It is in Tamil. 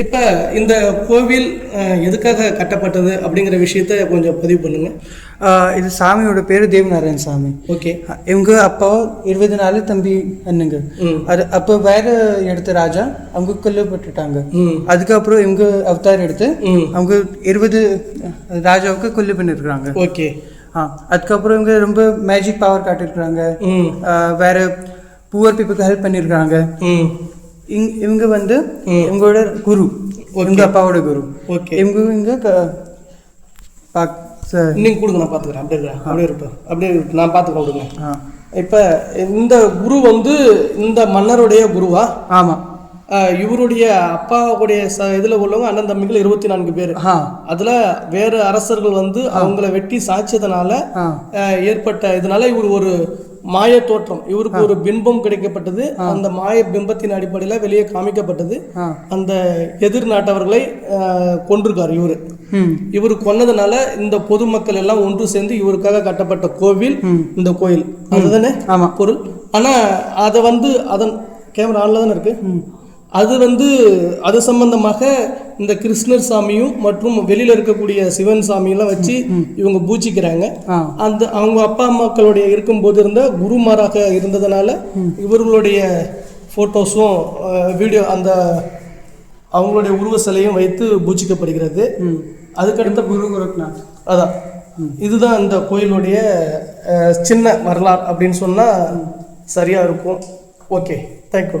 இப்போ இந்த கோவில் எதுக்காக கட்டப்பட்டது அப்படிங்கிற விஷயத்த கொஞ்சம் பதிவு பண்ணுங்க. இது சாமியோட பேர் தேவநாராயண் சாமி. ஓகே. இவங்க அப்பா இருபது நாள் தம்பி அண்ணுங்க. அது அப்போ வேற எடுத்த ராஜா அவங்க கொல்லப்பட்டுட்டாங்க. அதுக்கப்புறம் இவங்க அவதார் எடுத்து அவங்க இருபது ராஜாவுக்கு கொல்லு பண்ணியிருக்கிறாங்க ஓகே. ஆ அதுக்கப்புறம் இவங்க ரொம்ப மேஜிக் பவர் ஆஹ் வேற புவர் பீப்புளுக்கு ஹெல்ப் இங் இவங்க வந்து இவங்களோட குரு. இவங்க அப்பாவோட குரு. ஓகே. இவங்க இங்க நீங்கள் கொடுங்க நான் பார்த்துக்கிறேன். அப்படியே அப்படியே இருக்கட்டும் அப்படியே இருக்கட்டும். நான் பார்த்துக்கிறேன் கொடுங்க. இப்போ இந்த குரு வந்து இந்த மன்னருடைய குருவா? ஆமா. அஹ், இவருடைய அப்பாவுடைய ச இதில் உள்ளவங்க அண்ணன் தம்பிகள் இருபத்தி நான்கு பேர். அதில் வேறு அரசர்கள் வந்து அவங்கள வெட்டி சாய்ச்சதுனால ஏற்பட்ட இதனால இவர் ஒரு மாய தோற்றம். இவருக்கு ஒரு பிம்பம் கிடைக்கப்பட்டது. அந்த மாய பிம்பத்தின் அடிப்படையில் வெளியே காமிக்கப்பட்டது. அந்த எதிர் நாட்டவர்களை கொன்றிருக்கார் இவர். இவர் கொன்னதுனால இந்த பொதுமக்கள் எல்லாம் ஒன்று சேர்ந்து இவருக்காக கட்டப்பட்ட கோவில் இந்த கோயில். அதுதானே பொருள். ஆனா அதை வந்து அதன் கேமரா ஆன்ல தானே இருக்கு? அது வந்து அது சம்பந்தமாக இந்த கிருஷ்ணர் சாமியும் மற்றும் வெளியில இருக்கக்கூடிய சிவன் சாமியெல்லாம் வச்சு இவங்க பூஜிக்கிறாங்க. அந்த அவங்க அப்பா அம்மாக்களுடைய இருக்கும்போது இருந்த குருமாராக இருந்ததுனால இவர்களுடைய ஃபோட்டோஸும் வீடியோ அந்த அவங்களுடைய உருவ சிலையும் வைத்து பூஜிக்கப்படுகிறது. அதுக்கடுத்த குரு கோரக்நாத். அதான். இதுதான் இந்த கோயிலுடைய சின்ன வரலாறு அப்படின்னு சொன்னால் சரியாக இருக்கும். ஓகே. தேங்க்யூ